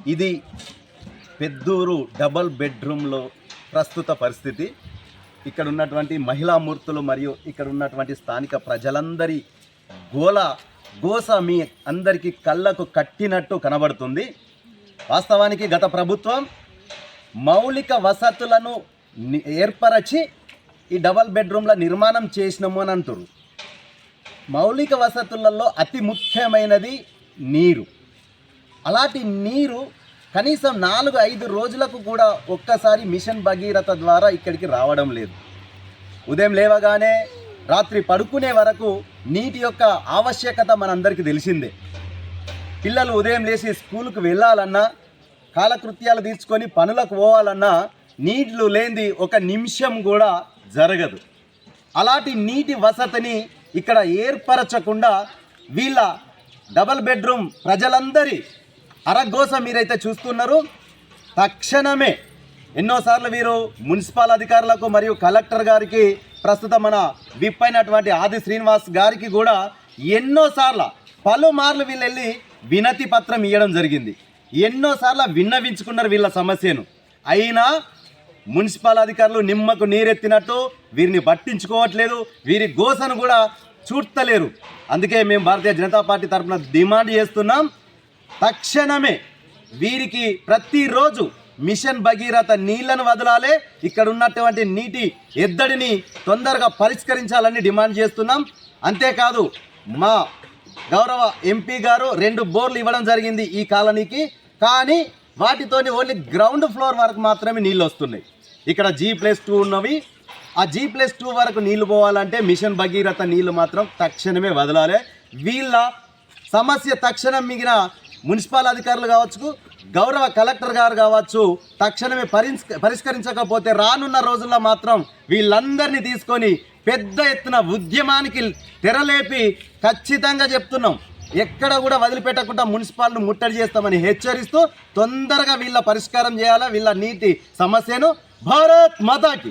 ఇది పెద్దూరు డబల్ బెడ్రూమ్లో ప్రస్తుత పరిస్థితి. ఇక్కడ ఉన్నటువంటి మహిళా మూర్తులు మరియు ఇక్కడ ఉన్నటువంటి స్థానిక ప్రజలందరి గోల గోస మీ అందరికీ కళ్ళకు కట్టినట్టు కనబడుతుంది. వాస్తవానికి గత ప్రభుత్వం మౌలిక వసతులను ఏర్పరచి ఈ డబల్ బెడ్రూమ్ల నిర్మాణం చేసినాము అని అంటారు మౌలిక వసతులలో అతి ముఖ్యమైనది నీరు. అలాంటి నీరు కనీసం నాలుగు ఐదు రోజులకు కూడా ఒక్కసారి మిషన్ భగీరథ ద్వారా ఇక్కడికి రావడం లేదు. ఉదయం లేవగానే రాత్రి పడుకునే వరకు నీటి యొక్క ఆవశ్యకత మనందరికీ తెలిసిందే. పిల్లలు ఉదయం లేచి స్కూల్కి వెళ్ళాలన్నా కాలకృత్యాలు తీర్చుకొని పనులకు పోవాలన్నా నీళ్ళు లేనిది ఒక నిమిషం కూడా జరగదు. అలాంటి నీటి వసతిని ఇక్కడ ఏర్పరచకుండా వీళ్ళ డబల్ బెడ్రూమ్ ప్రజలందరి అరగోస మీరైతే చూస్తున్నారు. తక్షణమే ఎన్నోసార్లు వీరు మున్సిపల్ అధికారులకు మరియు కలెక్టర్ గారికి ప్రస్తుతం మన విప్ అయినటువంటి ఆది శ్రీనివాస్ గారికి కూడా ఎన్నోసార్లు పలుమార్లు వీళ్ళు వెళ్ళి వినతి పత్రం ఇవ్వడం జరిగింది. ఎన్నోసార్లు విన్నవించుకున్నారు వీళ్ళ సమస్యను. అయినా మున్సిపల్ అధికారులు నిమ్మకు నీరెత్తినట్టు వీరిని పట్టించుకోవట్లేదు. వీరి గోసను కూడా చూడలేరు అందుకే మేము భారతీయ జనతా పార్టీ తరఫున డిమాండ్ చేస్తున్నాం. తక్షణమే వీరికి ప్రతిరోజు మిషన్ భగీరథ నీళ్ళను వదలాలి. ఇక్కడ ఉన్నటువంటి నీటి ఎద్దడిని తొందరగా పరిష్కరించాలని డిమాండ్ చేస్తున్నాం. అంతేకాదు మా గౌరవ ఎంపీ గారు రెండు బోర్లు ఇవ్వడం జరిగింది ఈ కాలనీకి. కానీ వాటితోని ఓన్లీ గ్రౌండ్ ఫ్లోర్ వరకు మాత్రమే నీళ్ళు వస్తున్నాయి. ఇక్కడ జీ ప్లస్ టూ ఉన్నవి. ఆ జీ ప్లస్ టూ వరకు నీళ్ళు పోవాలంటే మిషన్ భగీరథ నీళ్ళు మాత్రం తక్షణమే వదలాలి. వీళ్ళ సమస్య తక్షణం మిగిన మున్సిపల్ అధికారులు కావచ్చు గౌరవ కలెక్టర్ గారు కావచ్చు తక్షణమే పరిష్క పరిష్కరించకపోతే రానున్న రోజుల్లో మాత్రం వీళ్ళందరినీ తీసుకొని పెద్ద ఎత్తున ఉద్యమానికి తెరలేపి ఖచ్చితంగా చెప్తున్నాం. ఎక్కడ కూడా వదిలిపెట్టకుండా మున్సిపాలను ముట్టడి చేస్తామని హెచ్చరిస్తూ తొందరగా వీళ్ళ పరిష్కారం చేయాలా వీళ్ళ నీటి సమస్యను భారత్ మాతాకి.